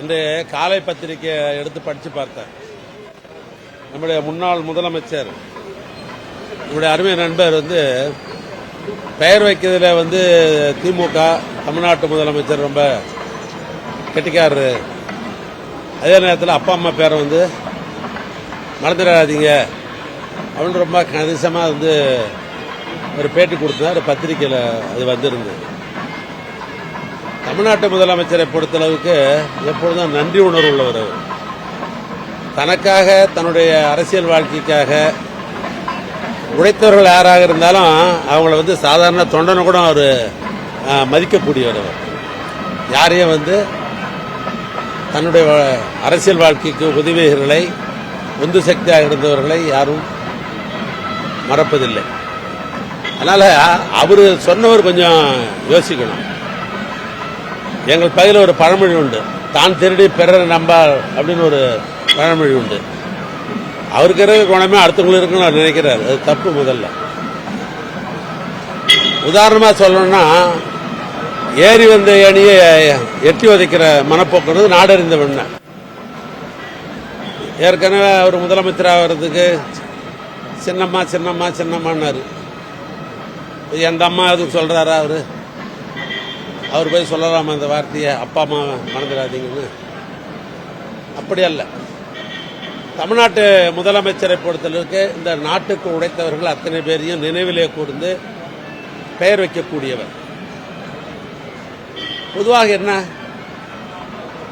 இன்று காலை பத்திரிகை எடுத்து படித்து பார்த்தேன். நம்முடைய முன்னாள் முதலமைச்சர் நம்முடைய அருமை நண்பர் வந்து பெயர் வைக்கிறதுல வந்து திமுக தமிழ்நாட்டு முதலமைச்சர் ரொம்ப கெட்டிக்காரரு. அதே நேரத்தில் அப்பா அம்மா பேரை வந்து மறந்துடாதீங்க அப்படின்னு ரொம்ப கணிசமாக வந்து ஒரு பேட்டி கொடுத்தார் பத்திரிக்கையில் அது வந்திருந்தது. தமிழ்நாட்டு முதலமைச்சரை பொறுத்தளவுக்கு எப்பொழுதும் நன்றி உணர்வு உள்ளவர் அவர். தனக்காக தன்னுடைய அரசியல் வாழ்க்கைக்காக உழைத்தவர்கள் யாராக இருந்தாலும் அவங்கள வந்து சாதாரண தொண்டனை கூட அவர் மதிக்கக்கூடியவர் அவர். யாரையும் வந்து தன்னுடைய அரசியல் வாழ்க்கைக்கு உதவிகளை உந்து சக்தியாக இருந்தவர்களை யாரும் மறப்பதில்லை. அதனால் அவர் சொன்னவர் கொஞ்சம் யோசிக்கணும். எங்கள் பகுதியில் ஒரு பழமொழி உண்டு. தான் திருடி பிறர் நம்பார் அப்படின்னு ஒரு பழமொழி உண்டு. அவருக்கு இருக்கிற குணமே அடுத்தவங்களுக்கு இருக்குன்னு அவர் நினைக்கிறார். அது தப்பு முதல்ல. உதாரணமாக சொல்லணும்னா ஏறி வந்த ஏணியை எட்டி உதைக்கிற மனப்போக்குறது நாடறிந்த வெண்ண ஏற்கனவே அவர் முதலமைச்சர் ஆகிறதுக்கு சின்னம்மா சின்னம்மா சின்னம்மான்னாரு. எந்த அம்மா எதுவும் சொல்றாரா அவரு? அவர் போய் சொல்லலாமா அந்த வார்த்தையை? அப்பா அம்மா மறந்துடாதீங்கன்னு. அப்படி அல்ல. தமிழ்நாட்டு முதலமைச்சரை பொறுத்தளவுக்கு இந்த நாட்டுக்கு உடைத்தவர்கள் அத்தனை பேரையும் நினைவிலே கூர்ந்து பெயர் வைக்கக்கூடியவர். பொதுவாக என்ன?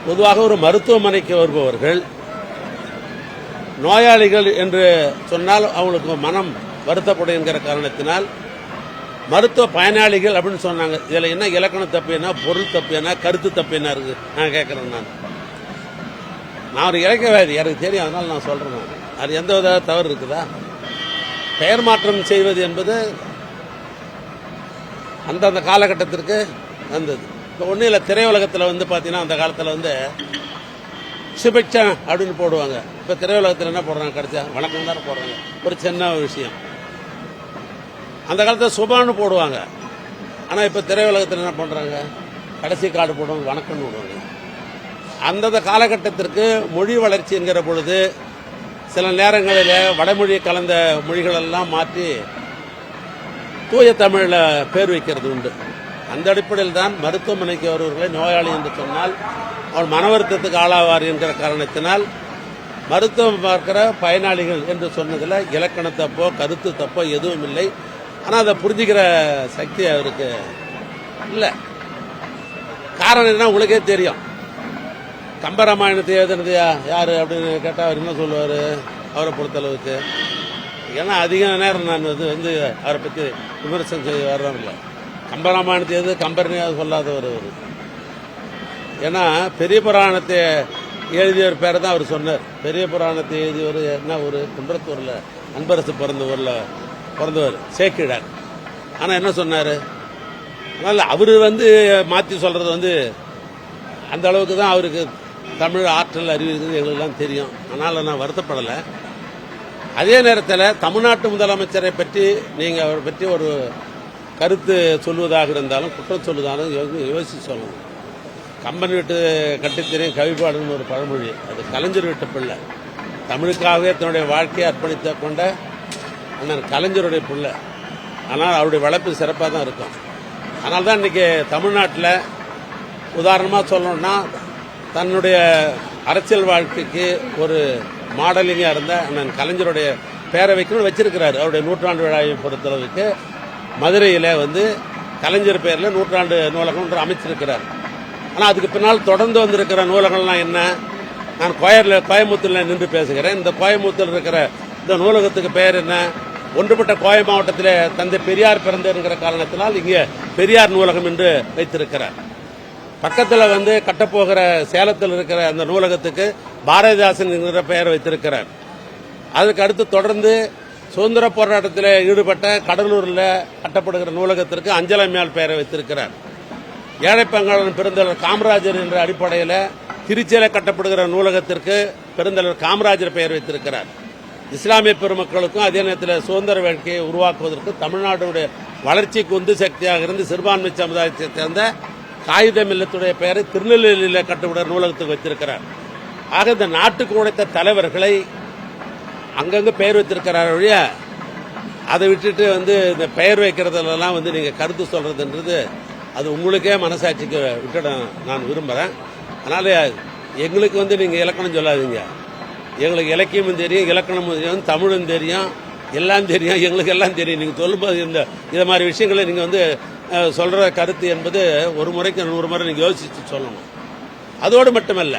பொதுவாக ஒரு மருத்துவமனைக்கு வருபவர்கள் நோயாளிகள் என்று சொன்னால் அவங்களுக்கு மனம் வருத்தப்படும் என்கிற காரணத்தினால் மருத்துவ பயனாளிகள் அப்படின்னு சொன்னாங்க. இதில் என்ன இலக்கண தப்பு என்ன பொருள் தப்பு என்ன கருத்து தப்பு என்ன இருக்கு? நான் கேட்குறேன் நான். நான் ஒரு இலக்கவாதி எனக்கு தெரியும். அதனால நான் சொல்கிறேன் நான். அது எந்த வித தவறு இருக்குதா? பெயர் மாற்றம் செய்வது என்பது அந்தந்த காலகட்டத்திற்கு வந்தது. இப்போ ஒன்றும் இல்லை. திரையுலகத்தில் வந்து பார்த்தீங்கன்னா அந்த காலத்தில் வந்து சுபிக்ஷா அப்படின்னு போடுவாங்க. இப்போ திரையுலகத்தில் என்ன போடுறாங்க? கிடைச்சா வணக்கம் தானே போடுறாங்க. ஒரு சின்ன விஷயம். அந்த காலத்தில் சுபான்னு போடுவாங்க. ஆனால் இப்போ திரையுலகத்தில் என்ன பண்ணுறாங்க கடைசி கார்டு போடுவாங்க வணக்கம்னு போடுவாங்க. அந்தந்த காலகட்டத்திற்கு மொழி வளர்ச்சி என்கிற பொழுது சில நேரங்களில் வடமொழி கலந்த மொழிகளெல்லாம் மாற்றி தூய தமிழில் பேர் வைக்கிறது உண்டு. அந்த அடிப்படையில் தான் மருத்துவமனைக்கு வருவர்களை நோயாளி என்று சொன்னால் அவர் மனவருத்தத்துக்கு ஆளாவார் என்கிற காரணத்தினால் மருத்துவம் பார்க்கிற பயனாளிகள் என்று சொன்னதில் இலக்கண தப்போ கருத்து தப்போ எதுவும் இல்லை. ஆனால் அதை புரிஞ்சுக்கிற சக்தி அவருக்கு இல்லை. காரணம் என்ன உங்களுக்கே தெரியும். கம்பராமாயணத்தை எழுதுனது யார் யாரு அப்படின்னு கேட்டால் அவர் என்ன சொல்லுவார்? அவரை பொறுத்தளவுக்கு. ஏன்னா அதிக நேரம் நான் வந்து வந்து அவரை பற்றி விமர்சனம் செய்ய வர்றோம் இல்லை. கம்பராமாயணத்தை எது கம்பரனையாக சொல்லாதவர் அவர். ஏன்னா பெரிய புராணத்தை எழுதியவர் பேரை தான் அவர் சொன்னார். பெரிய புராணத்தை எழுதியவர் என்ன ஒரு குன்றத்தூரில் அன்பரசு பிறந்த ஊரில் பிறந்தவர் சேக்கிழார். ஆனால் என்ன சொன்னார்? அதனால் அவர் வந்து மாற்றி சொல்கிறது வந்து அந்த அளவுக்கு தான் அவருக்கு தமிழ் ஆற்றல் அறிவு இருக்குது எங்களுக்கெல்லாம் தெரியும். அதனால் நான் வருத்தப்படலை. அதே நேரத்தில் தமிழ்நாட்டு முதலமைச்சரை பற்றி நீங்கள் அவரை பற்றி ஒரு கருத்து சொல்வதாக இருந்தாலும் குற்றம் சொல்வதாலும் யோ- யோசிச்சு சொல்லணும் கம்பன் வீட்டு கட்டித்தெரியும் கவிப்பாடுன்னு ஒரு பழமொழி. அது கலைஞர் வீட்டு பிள்ளை. தமிழுக்காகவே தன்னுடைய வாழ்க்கையை அர்ப்பணித்த கொண்ட அண்ணன் கலைஞருடைய பிள்ளை. ஆனால் அவருடைய வளர்ப்பு சிறப்பாக தான் இருக்கும். அதனால தான் இன்னைக்கு தமிழ்நாட்டில் உதாரணமாக சொல்லணும்னா தன்னுடைய அரசியல் வாழ்க்கைக்கு ஒரு மாடலிங்காக இருந்த அண்ணன் கலைஞருடைய பேரை வைக்கணும்னு வச்சிருக்கிறாரு. அவருடைய நூற்றாண்டு விழாவை பொறுத்தளவுக்கு மதுரையில் வந்து கலைஞர் பேரில் நூற்றாண்டு நூலகம்ன்ற அமைச்சிருக்கிறார். ஆனால் அதுக்கு பின்னால் தொடர்ந்து வந்திருக்கிற நூலகம்லாம் என்ன? நான் கோயரில் கோயம்புத்தூரில் நின்று பேசுகிறேன். இந்த கோயம்புத்தூர் இருக்கிற இந்த நூலகத்துக்கு பெயர் என்ன? ஒன்றுபட்ட கோய மாவட்டத்தில் தந்தை பெரியார் பிறந்திருக்கிற காரணத்தினால் இங்கே பெரியார் நூலகம் என்று வைத்திருக்கிறார். பக்கத்தில் வந்து கட்டப்போகிற சேலத்தில் இருக்கிற அந்த நூலகத்துக்கு பாரதிதாசன் என்கிற பெயர் வைத்திருக்கிறார். அதுக்கு அடுத்து தொடர்ந்து சுதந்திர போராட்டத்தில் ஈடுபட்ட கடலூரில் கட்டப்படுகிற நூலகத்திற்கு அஞ்சலம்மையால் பெயரை வைத்திருக்கிறார். ஏழைப்பங்காளன் பெருந்தலைவர் காமராஜர் என்ற அடிப்படையில் திருச்சியில் கட்டப்படுகிற நூலகத்திற்கு பெருந்தலைவர் காமராஜர் பெயர் வைத்திருக்கிறார். இஸ்லாமிய பெருமக்களுக்கும் அதே நேரத்தில் சுதந்திர வேட்கையை உருவாக்குவதற்கு தமிழ்நாடுடைய வளர்ச்சிக்கு உந்து சக்தியாக இருந்து சிறுபான்மை சமுதாயத்தை சேர்ந்த காகிதம் இல்லத்துடைய பெயரை திருநெல்வேலியில் கட்டுவிட நூலகத்துக்கு வச்சிருக்கிறார் ஆக இந்த நாட்டுக்கு உடைத்த தலைவர்களை அங்கங்கே பெயர் வைத்திருக்கிறார் வழிய அதை விட்டுட்டு வந்து இந்த பெயர் வைக்கிறதுலலாம் வந்து நீங்கள் கருத்து சொல்றதுன்றது அது உங்களுக்கே மனசாட்சிக்கு விட்டுட நான் விரும்புகிறேன் அதனால எங்களுக்கு வந்து நீங்கள் இலக்கணம் சொல்லாதீங்க. எங்களுக்கு இலக்கியமும் தெரியும் இலக்கணமும் தெரியும் தமிழும் தெரியும் எல்லாம் தெரியும். எங்களுக்கு எல்லாம் தெரியும். நீங்கள் சொல்லும்போது இந்த இதை மாதிரி விஷயங்களை நீங்கள் வந்து சொல்கிற கருத்து என்பது ஒரு முறைக்கு நூறு முறை நீங்கள் யோசித்து சொல்லணும். அதோடு மட்டுமல்ல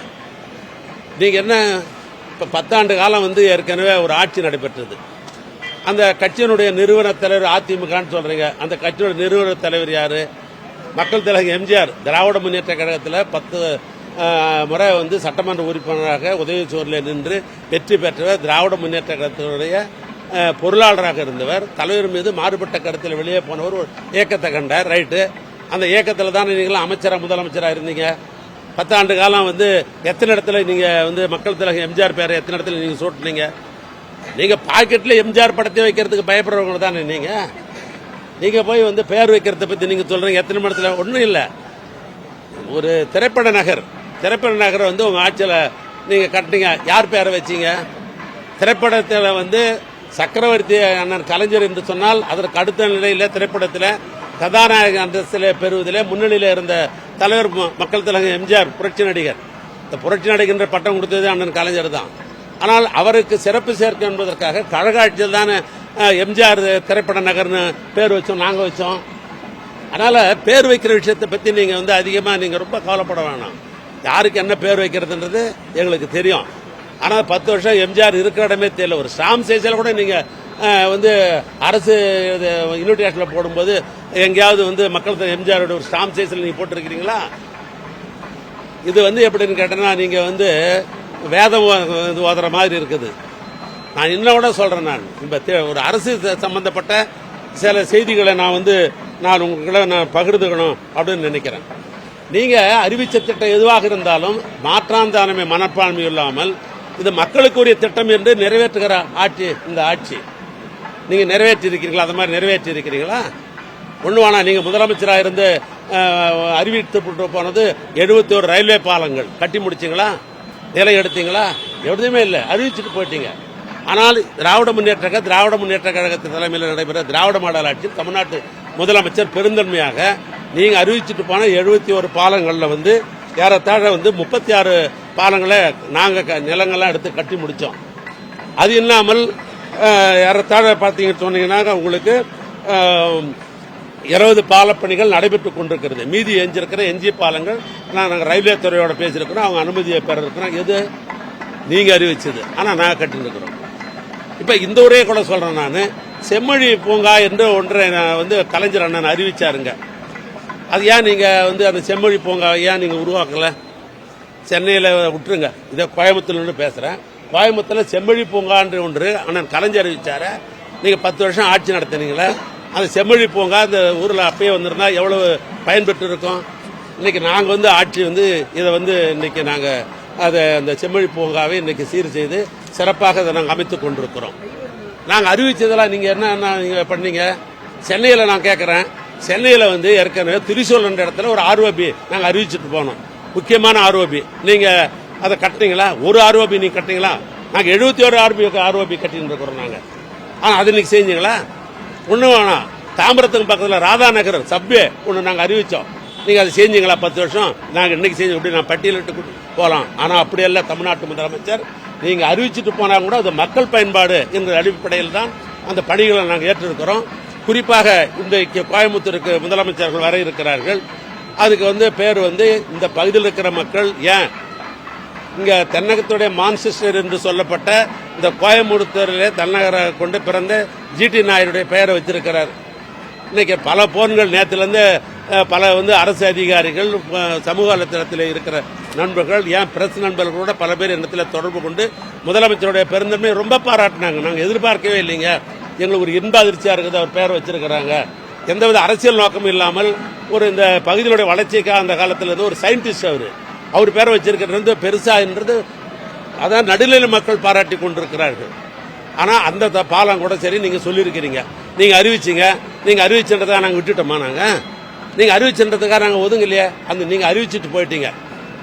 நீங்கள் என்ன இப்போ பத்தாண்டு காலம் வந்து ஏற்கனவே ஒரு ஆட்சி நடைபெற்றது. அந்த கட்சியினுடைய நிறுவன தலைவர் அதிமுகன்னு சொல்கிறீங்க அந்த கட்சியோட நிறுவன தலைவர் யார்? மக்கள் தலைவர் எம்ஜிஆர். திராவிட முன்னேற்ற கழகத்தில் பத்து முறை வந்து சட்டமன்ற உறுப்பினராக உதயசூரில் நின்று வெற்றி பெற்றவர் திராவிட முன்னேற்ற கழகத்தினுடைய பொருளாளராக இருந்தவர் தலைவர் மீது மாறுபட்ட கருத்தில் வெளியே போனவர் ஒரு இயக்கத்தை கண்டார். ரைட்டு. அந்த இயக்கத்தில் தான் நீங்களும் அமைச்சராக முதலமைச்சராக இருந்தீங்க. பத்தாண்டு காலம் வந்து எத்தனை இடத்துல நீங்கள் வந்து மக்கள் தலைவர் எம்ஜிஆர் பேரை எத்தனை இடத்துல நீங்கள் சூட்டினீங்க? நீங்கள் பாக்கெட்டில் எம்ஜிஆர் படத்தை வைக்கிறதுக்கு பயப்படுறவங்க தானே நீங்கள் நீங்கள் போய் வந்து பேர் வைக்கிறத பற்றி நீங்கள் சொல்கிறீங்க எத்தனை இடத்துல ஒன்றும் இல்லை. ஒரு திரைப்பட நகர். திரைப்பட நகரை வந்து உங்க ஆட்சியில நீங்க கட்டினீங்க. யார் பேரை வச்சீங்க? திரைப்படத்தில் வந்து சக்கரவர்த்தி அண்ணன் கலைஞர் என்று சொன்னால் அதற்கு அடுத்த நிலையில் திரைப்படத்தில் கதாநாயக அந்தஸ்தில் பெறுவதிலே முன்னணியில் இருந்த தலைவர் மக்கள் தலைவர் எம்ஜிஆர் புரட்சி நடிகர். இந்த புரட்சி நடிகர் பட்டம் கொடுத்தது அண்ணன் கலைஞர் தான். ஆனால் அவருக்கு சிறப்பு சேர்க்க என்பதற்காக கழக ஆட்சியில் தானே எம்ஜிஆர் திரைப்பட நகர்னு பேர் வச்சோம் நாங்கள் வச்சோம். அதனால் பேர் வைக்கிற விஷயத்தை பற்றி நீங்கள் வந்து அதிகமாக நீங்கள் ரொம்ப கவலைப்பட வேணாம். யாருக்கு என்ன பேர் வைக்கிறதுன்றது எங்களுக்கு தெரியும். ஆனால் பத்து வருஷம் எம்ஜிஆர் இருக்கிற இடமே தெரியல. ஒரு ஸ்டாம்ப் சைஸில் கூட நீங்கள் வந்து அரசு இன்விடேஷனில் போடும்போது எங்கேயாவது வந்து மக்கள் எம்ஜிஆரோட ஒரு ஸ்டாம்ப் சைஸில் நீங்கள் போட்டிருக்கிறீங்களா? இது வந்து எப்படின்னு கேட்டேன்னா நீங்கள் வந்து வேதம் இது ஓதுற மாதிரி இருக்குது. நான் இன்னும் கூட சொல்கிறேன் நான். இப்போ தே- ஒரு அரசு சம்மந்தப்பட்ட சம்பந்தப்பட்ட சில செய்திகளை நான் வந்து நான் உங்களை நான் பகிர்ந்துக்கணும் அப்படின்னு நினைக்கிறேன். நீங்க அறிவிச்ச திட்டம் எதுவாக இருந்தாலும் மாற்றாந்தானமை மனப்பான்மை இல்லாமல் இது மக்களுக்குரிய திட்டம் என்று நிறைவேற்றுகிற ஆட்சி இந்த ஆட்சி. நீங்க நிறைவேற்றி இருக்கிறீங்களா அது மாதிரி நிறைவேற்றி இருக்கிறீங்களா ஒண்ணு வேணா நீங்க முதலமைச்சராக இருந்து அறிவித்து போனது எழுபத்தி ஒரு ரயில்வே பாலங்கள். கட்டி முடிச்சீங்களா? நிலை எடுத்தீங்களா? எதுவுமே இல்லை. அறிவிச்சுட்டு போயிட்டீங்க. ஆனால் திராவிட முன்னேற்ற திராவிட முன்னேற்ற கழகத்தின் தலைமையில் நடைபெற திராவிட மாடல் ஆட்சியில் தமிழ்நாட்டு முதலமைச்சர் பெருந்தன்மையாக நீங்க அறிவிச்சிட்டு போன எழுபத்தி ஒரு பாலங்கள்ல வந்து ஏறத்தாழ வந்து முப்பத்தி ஆறு பாலங்களை நாங்கள் க- நிலங்கள்லாம் எடுத்து கட்டி முடித்தோம் அது இல்லாமல் ஏறத்தாழ பார்த்தீங்கன்னு சொன்னீங்கன்னா உங்களுக்கு இருபது பாலப்பணிகள் நடைபெற்றுக் கொண்டிருக்கிறது. மீதி எஞ்சிருக்கிற எஞ்சிய பாலங்கள் நாங்கள் ரயில்வே துறையோட பேசியிருக்கிறோம் அவங்க அனுமதியை பெற இருக்கிறோம் எது? நீங்கள் அறிவிச்சது. ஆனால் நாங்கள் கட்டிருக்கிறோம். இப்போ இந்த ஊரே கூட சொல்கிறேன் நான். செம்மொழி பூங்கா என்று ஒன்றை நான் வந்து கலைஞர் அண்ணன் அறிவிச்சாருங்க. அது ஏன் நீங்கள் வந்து அந்த செம்மொழி பூங்கா ஏன் நீங்கள் உருவாக்கலை? சென்னையில் விட்டுருங்க. இதை கோயம்புத்தூர்னு பேசுகிறேன் கோயம்புத்தூரில் செம்மொழி பூங்கான்ற ஒன்று அண்ணன் கலைஞர் அறிவித்தார் நீங்கள் பத்து வருஷம் ஆட்சி நடத்தினீங்களே. அந்த செம்மொழி பூங்கா அந்த ஊரில் அப்பயே வந்திருந்தா எவ்வளவு பயன்பெற்று இருக்கும் இன்றைக்கி நாங்கள் வந்து ஆட்சி வந்து இதை வந்து இன்றைக்கி நாங்கள் அதை அந்த செம்மொழி பூங்காவை இன்றைக்கி சீர் செய்து சிறப்பாக அதை நாங்கள் அமைத்து கொண்டிருக்கிறோம். நாங்கள் அறிவித்ததெல்லாம் நீங்கள் என்ன என்ன பண்ணீங்க? சென்னையில் நான் கேட்குறேன் சென்னையில் வந்து ஏற்கனவே திரிசூல் என்ற இடத்துல ஒரு ஆர்ஓபி நாங்கள் அறிவிச்சிட்டு போனோம். முக்கியமான ஆர்ஓபி நீங்கள் அதை கட்டினீங்களா? ஒரு ஆர்ஓபி நீங்கள் கட்டினீங்களா? நாங்கள் எழுபத்தி ஒரு ஆர்பி ஆர்ஓபி கட்டின்னு இருக்கிறோம் நாங்கள் ஆனால் அது இன்னைக்கு செஞ்சீங்களா? ஒன்று வேணாம் தாம்பரத்துக்கு பக்கத்தில் ராதா நகர் சப்வே ஒன்று நாங்கள் அறிவித்தோம் நீங்கள் அதை செஞ்சீங்களா? பத்து வருஷம். நாங்கள் இன்னைக்கு செஞ்சு அப்படி நான் பட்டியலிட்டு கூட்டு ஆனால் அப்படியெல்லாம் அப்படி தமிழ்நாட்டு முதலமைச்சர். நீங்கள் அறிவிச்சிட்டு போனால் கூட அது மக்கள் பயன்பாடு என்ற அடிப்படையில் தான் அந்த பணிகளை நாங்கள் ஏற்றிருக்கிறோம். குறிப்பாக இன்றைக்கு கோயம்புத்தூருக்கு முதலமைச்சர்கள் வர இருக்கிறார்கள். அதுக்கு வந்து பேர் வந்து இந்த பகுதியில் இருக்கிற மக்கள் ஏன்? இங்க தென்னகத்துடைய மான்செஸ்டர் என்று சொல்லப்பட்ட இந்த கோயம்புத்தூரிலே தன்னகராக கொண்டு பிறந்த ஜிடி நாயுடைய பெயரை வச்சிருக்கிறார் இன்னைக்கு பல போன்கள் நேற்றுலேருந்து பல வந்து அரசு அதிகாரிகள் சமூக வலைத்தளத்தில் இருக்கிற நண்பர்கள் ஏன் பிரஸ் நண்பர்களோட பல பேர் இடத்துல தொடர்பு கொண்டு முதலமைச்சருடைய பெருந்தன்மை ரொம்ப பாராட்டினாங்க. நாங்கள் எதிர்பார்க்கவே இல்லைங்க. எங்களுக்கு ஒரு இன்ப அதிர்ச்சியாக இருக்குது அவர் பேர் வச்சிருக்கிறாங்க. எந்தவித அரசியல் நோக்கமும் இல்லாமல் ஒரு இந்த பகுதியினுடைய வளர்ச்சிக்காக அந்த காலத்தில் இருந்து ஒரு சயின்டிஸ்ட் அவர். அவர் பேரை வச்சிருக்கிறது பெருசா என்றது அதான் நடுநிலை மக்கள் பாராட்டி கொண்டிருக்கிறார்கள். ஆனால் அந்த த- பாலம் கூட சரி நீங்கள் சொல்லியிருக்கிறீங்க. நீங்கள் அறிவிச்சிங்க. நீங்கள் அறிவிச்சதை நாங்கள் விட்டுட்டோமா நாங்கள் நீங்கள் அறிவிச்சுன்றதுக்காக நாங்கள் ஒதுங்கலையே. அந்த நீங்கள் அறிவிச்சிட்டு போயிட்டீங்க.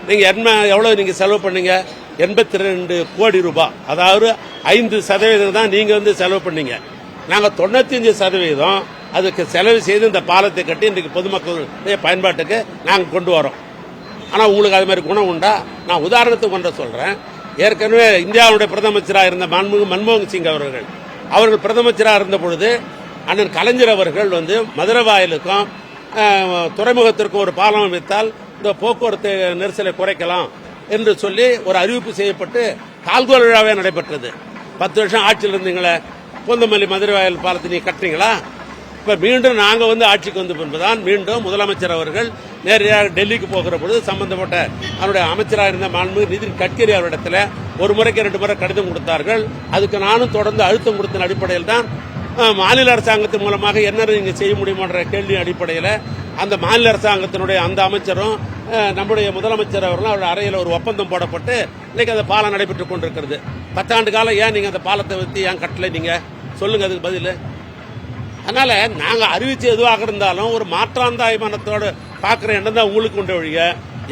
நீங்கள் என்ன எவ்வளோ நீங்கள் செலவு பண்ணீங்க? எண்பத்தி ரெண்டு கோடி ரூபாய். அதாவது ஐந்து சதவீதம் தான் நீங்கள் வந்து செலவு பண்ணீங்க. நாங்கள் தொண்ணூத்தஞ்சு சதவீதம் அதுக்கு செலவு செய்து இந்த பாலத்தை கட்டி இன்றைக்கு பொதுமக்களுடைய பயன்பாட்டுக்கு நாங்கள் கொண்டு வரோம். ஆனால் உங்களுக்கு அது மாதிரி குணம் உண்டா? நான் உதாரணத்துக்கு ஒன்றை சொல்கிறேன் ஏற்கனவே இந்தியாவுடைய பிரதமச்சராக இருந்த மன்மோகன் மன்மோகன் சிங் அவர்கள் அவர்கள் பிரதமச்சராக இருந்த பொழுது அண்ணன் கலைஞர் அவர்கள் வந்து மதுரை வாயிலுக்கும் துறைமுகத்திற்கும் ஒரு பாலம் அமைத்தால் இந்த போக்குவரத்து நெரிசலை குறைக்கலாம் என்று சொல்லி ஒரு அறிவிப்பு செய்யப்பட்டு கால்கோல் விழாவே நடைபெற்றது. பத்து வருஷம் ஆட்சியில் இருந்தீங்களே பூந்தமல்லி மதுரை வாயில் பாலத்தை நீ கட்டுறீங்களா? இப்ப மீண்டும் நாங்க வந்து ஆட்சிக்கு வந்த பின்புதான் மீண்டும் முதலமைச்சர் அவர்கள் நேரடியாக டெல்லிக்கு போகிற பொழுது சம்பந்தப்பட்ட அவருடைய அமைச்சராக இருந்த மாண்புமிகு நிதின் கட்கரி அவரிடத்துல ஒரு முறைக்கு ரெண்டு முறை கடிதம் கொடுத்தார்கள். அதுக்கு நானும் தொடர்ந்து அழுத்தம் கொடுத்த அடிப்படையில் தான் மாநில அரசாங்கத்தின் மூலமாக என்ன நீங்க செய்ய முடியுமான்ற கேள்வி அடிப்படையில் அந்த மாநில அரசாங்கத்தினுடைய அந்த அமைச்சரும் நம்முடைய முதலமைச்சர் அவர்களும் அவருடைய அறையில் ஒரு ஒப்பந்தம் போடப்பட்டு இன்னைக்கு அந்த பாலம் நடைபெற்றுக் கொண்டிருக்கிறது. பத்தாண்டு காலம் ஏன் நீங்க அந்த பாலத்தை வச்சு ஏன் கட்டல நீங்க? சொல்லுங்க அதுக்கு பதில். அதனால் நாங்கள் அறிவித்து எதுவாக இருந்தாலும் ஒரு மாற்றாந்தாய்மானத்தோடு பார்க்குற எண்ணம் தான் உங்களுக்கு உண்டு ஒழிய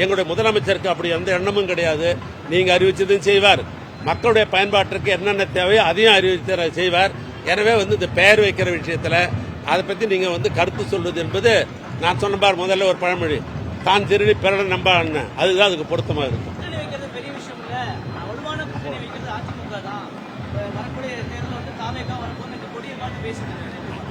எங்களுடைய முதலமைச்சருக்கு அப்படி எந்த எண்ணமும் கிடையாது. நீங்கள் அறிவிச்சதும் செய்வார். மக்களுடைய பயன்பாட்டிற்கு என்னென்ன தேவையோ அதையும் அறிவித்த செய்வார். எனவே வந்து இந்த பெயர் வைக்கிற விஷயத்தில் அதை பற்றி நீங்கள் வந்து கருத்து சொல்வது என்பது நான் சொன்ன பார் முதல்ல ஒரு பழமொழி. தான் திருடி பிறட நம்ப அண்ணன் அதுதான் அதுக்கு பொருத்தமாக இருக்கும்.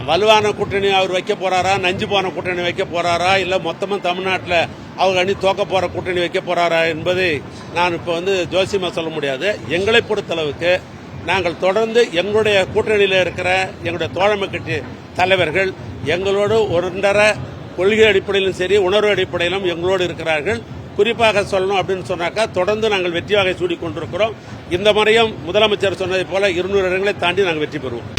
வலுவான கூட்டணி அவர் வைக்க போறாரா? நஞ்சு போன கூட்டணி வைக்க போறாரா? இல்ல மொத்தமா தமிழ்நாட்டில் அவங்க அணி தோக்க போற கூட்டணி வைக்க போறாரா என்பதை நான் இப்ப வந்து ஜோசியமா சொல்ல முடியாது. எங்களை பொறுத்தளவுக்கு நாங்கள் தொடர்ந்து எங்களுடைய கூட்டணியில் இருக்கிற எங்களுடைய தோழமை கட்சி தலைவர்கள் எங்களோடு ஒன்றரை கொள்கை அடிப்படையிலும் சரி உணர்வு அடிப்படையிலும் எங்களோடு இருக்கிறார்கள். குறிப்பாக சொல்லணும் அப்படின்னு சொன்னாக்கா தொடர்ந்து நாங்கள் வெற்றி வகை சூடி கொண்டிருக்கிறோம் இந்த முறையும் முதலமைச்சர் சொன்னதை போல இருநூறு இடங்களை தாண்டி நாங்கள் வெற்றி பெறுவோம்.